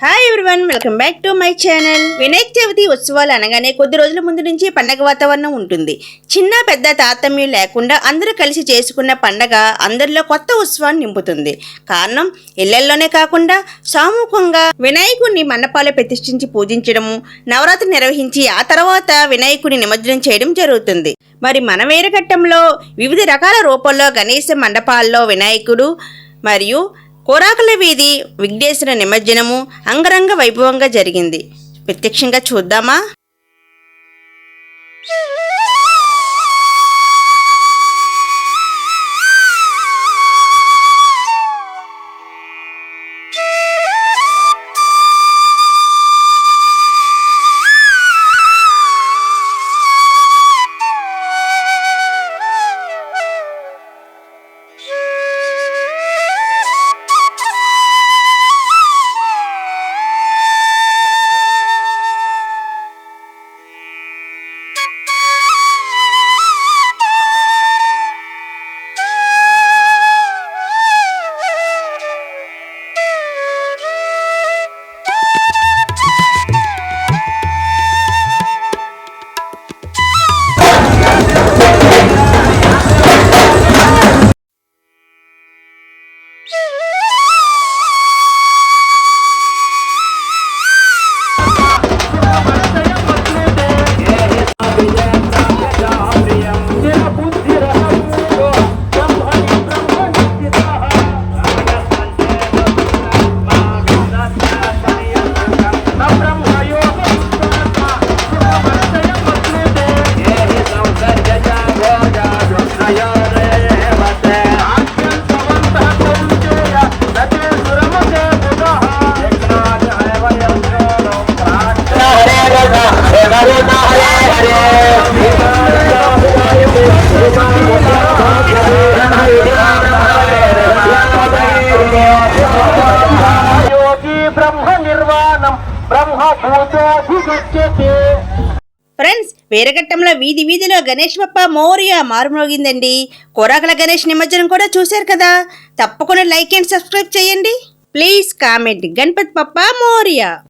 Hi everyone welcome back to my channel Vinayaka Chavithi ఉత్సవాలు అనగానే కొద్ది రోజుల ముందు నుంచి పండగ వాతావరణం ఉంటుంది. చిన్న పెద్ద తారతమ్యం లేకుండా అందరూ కలిసి చేసుకున్న పండగ అందరిలో కొత్త ఉత్సవాన్ని నింపుతుంది. కారణం ఇళ్ళల్లోనే కాకుండా సామూహికంగా వినాయకుడిని మండపాలు ప్రతిష్ఠించి పూజించడము నవరాత్రి నిర్వహించి ఆ తర్వాత వినాయకుడిని నిమజ్జనం చేయడం జరుగుతుంది. మరి మన వేరఘట్టంలో వివిధ రకాల రూపంలో గణేశ మండపాల్లో వినాయకుడు మరియు కోరాకుల వీధి విఘ్నేశ్వర నిమజ్జనము అంగరంగ వైభవంగా జరిగింది. ప్రత్యక్షంగా చూద్దామా? ఫ్రెండ్స్ వీరఘట్టంలో వీధి వీధిలో గణేష్ బప్ప మోరియా మారుమోగిందండి కోరాకల గణేష్ నిమజ్జనం కూడా చూశారు కదా. తప్పకుండా లైక్ అండ్ సబ్స్క్రైబ్ చేయండి. Please comment. గణపతి బప్ప మోరియా.